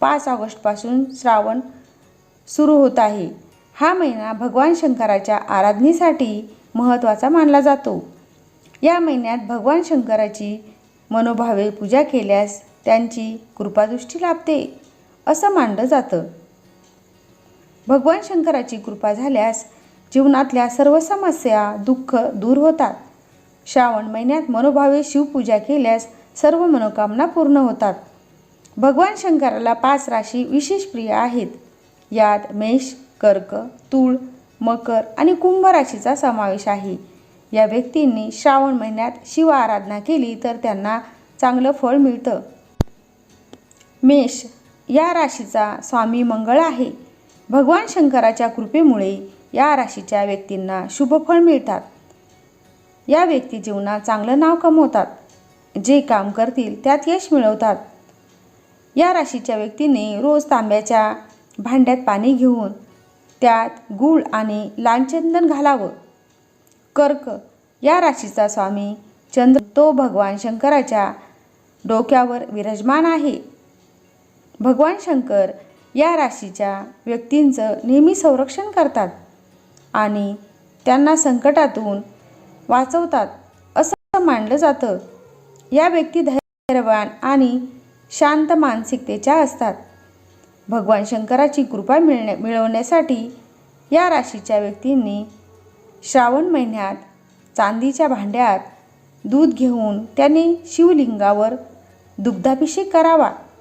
पाच ऑगस्टपासून श्रावण सुरू होत आहे. हा महिना भगवान शंकराच्या आराधनेसाठी महत्त्वाचा मानला जातो. या महिन्यात भगवान शंकराची मनोभावे पूजा केल्यास त्यांची कृपादृष्टी लाभते असं मानलं जातं. भगवान शंकराची कृपा झाल्यास जीवनातल्या सर्व समस्या दुःख दूर होतात. श्रावण महिन्यात मनोभावे शिवपूजा केल्यास सर्व मनोकामना पूर्ण होतात. भगवान शंकराला पाच राशी विशेष प्रिय आहेत. यात मेष कर्क तूळ मकर आणि कुंभ राशीचा समावेश आहे. या व्यक्तींनी श्रावण महिन्यात शिव आराधना केली तर त्यांना चांगलं फळ मिळतं. मेष या राशीचा स्वामी मंगळ आहे. भगवान शंकराच्या कृपेमुळे या राशीच्या व्यक्तींना शुभफळ मिळतात. या व्यक्ती जीवनात चांगलं नाव कमवतात. जे काम करतील त्यात यश मिळवतात. या राशीच्या व्यक्तीने रोज तांब्याच्या भांड्यात पाणी घेऊन त्यात गूळ आणि लालचंदन घालावं. कर्क या राशीचा स्वामी चंद्र तो भगवान शंकराच्या डोक्यावर विराजमान आहे. भगवान शंकर या राशीच्या व्यक्तींचं नेहमी संरक्षण करतात आणि त्यांना संकटातून वाचवतात असं मानलं जातं. या व्यक्ती धैर्यवान आणि शांत मानसिकतेच्या असतात. भगवान शंकराची कृपा मिळण्या मिळवण्यासाठी या राशीच्या व्यक्तींनी श्रावण महिन्यात चांदीच्या भांड्यात दूध घेऊन त्याने शिवलिंगावर दुग्धाभिषेक करावा.